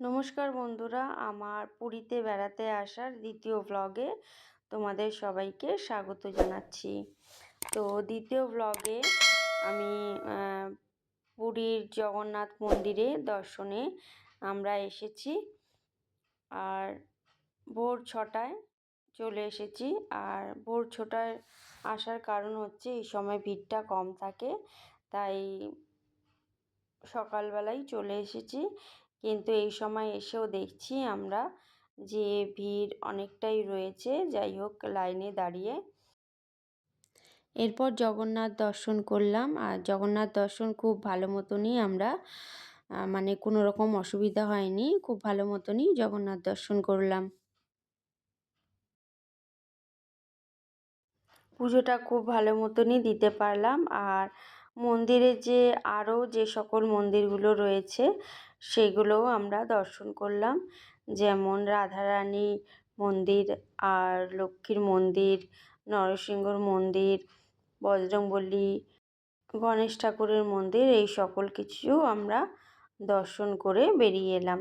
নমস্কার বন্ধুরা, আমার পুরীতে বেড়াতে আসার দ্বিতীয় ব্লগে তোমাদের সবাইকে স্বাগত জানাচ্ছি। তো দ্বিতীয় ব্লগে আমি পুরীর জগন্নাথ মন্দিরে দর্শনে আমরা এসেছি আর ভোর ছটায় চলে এসেছি। আর ভোর ছটায় আসার কারণ হচ্ছে এই সময় ভিড়টা কম থাকে, তাই সকালবেলাই চলে এসেছি। কিন্তু এই সময় এসেও দেখছি আমরা যে ভিড় অনেকটাই রয়েছে, যাই হোক লাইনে দাঁড়িয়ে। এরপর জগন্নাথ দর্শন করলাম। আর জগন্নাথ দর্শন খুব ভালো মতনই আমরা মানে কোনো রকম অসুবিধা হয়নি, খুব ভালো মতনই জগন্নাথ দর্শন করলাম। পুজোটা খুব ভালো মতনই দিতে পারলাম। আর মন্দিরে যে আরও যে সকল মন্দিরগুলো রয়েছে সেগুলোও আমরা দর্শন করলাম। যেমন রাধারানী মন্দির আর লক্ষ্মীর মন্দির, নরসিংহর মন্দির, বজরংবলী, গণেশ ঠাকুরের মন্দির, এই সকল কিছু আমরা দর্শন করে বেরিয়ে এলাম।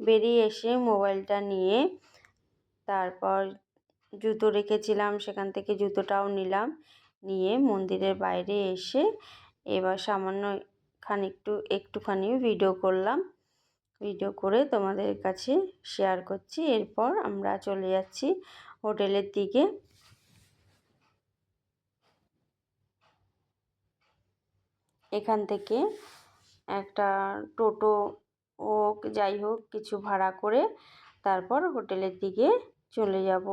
বেরিয়ে এসে মোবাইলটা নিয়ে তারপর জুতো রেখেছিলাম, সেখান থেকে জুতোটাও নিলাম। নিয়ে মন্দিরের বাইরে এসে এবার সামান্য খানিকটু একটুখানি ভিডিও করলাম। ভিডিও করে তোমাদের কাছে শেয়ার করছি। এরপর আমরা চলে যাচ্ছি হোটেলের দিকে। এখান থেকে একটা টোটো হোক, যাই হোক, কিছু ভাড়া করে তারপর হোটেলের দিকে চলে যাব।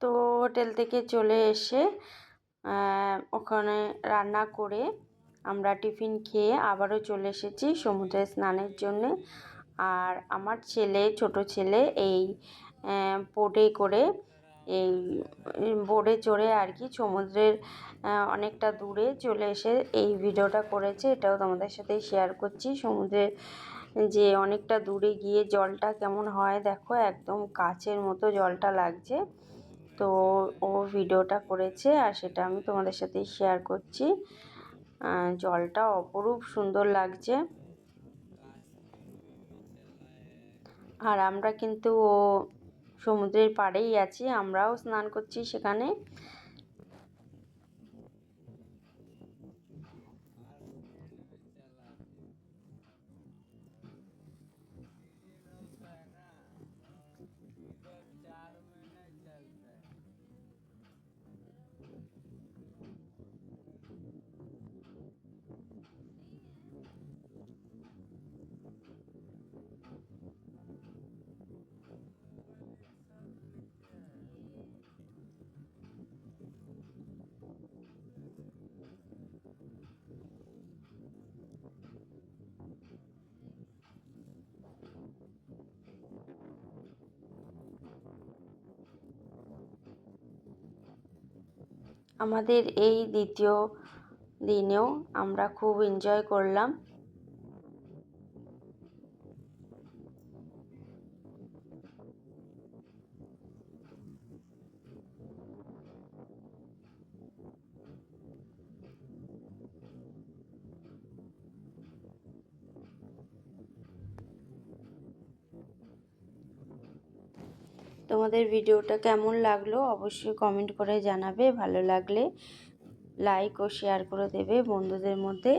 তো হোটেল থেকে চলে এসে ওখানে রান্না করে আমরা টিফিন খেয়ে আবারও চলে এসেছি সমুদ্রে স্নানের জন্যে। আর আমার ছেলে, ছোট ছেলে এই বোটে করে এই বোটে চড়ে আর কি সমুদ্রের অনেকটা দূরে চলে এসে এই ভিডিওটা করেছে। এটাও তোমাদের সাথে শেয়ার করছি। সমুদ্রের যে অনেকটা দূরে গিয়ে জলটা কেমন হয়, দেখো একদম কাচের মতো জলটা লাগছে। তো ও ভিডিওটা করেছে আর সেটা আমি তোমাদের সাথে শেয়ার করছি। জলটা অপরূপ সুন্দর লাগছে। আর আমরা কিন্তু ও সমুদ্রের পাড়েই আছি, আমরাও স্নান করছি সেখানে। আমাদের এই দ্বিতীয় দিনেও আমরা খুব এনজয় করলাম। তোমাদের ভিডিওটা কেমন লাগল অবশ্যই কমেন্ট করে জানাবে, ভালো লাগলে লাইক ও শেয়ার করে দেবে বন্ধুদের মধ্যে।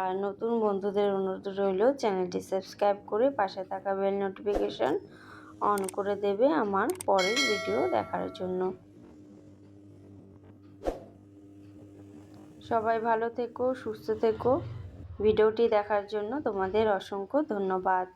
আর নতুন বন্ধুদের অনুরোধ রইল চ্যানেলটি সাবস্ক্রাইব করে পাশে থাকা বেল নোটিফিকেশান অন করে দেবে আমার পরের ভিডিও দেখার জন্য। সবাই ভালো থেকো, সুস্থ থেকো। ভিডিওটি দেখার জন্য তোমাদের অসংখ্য ধন্যবাদ।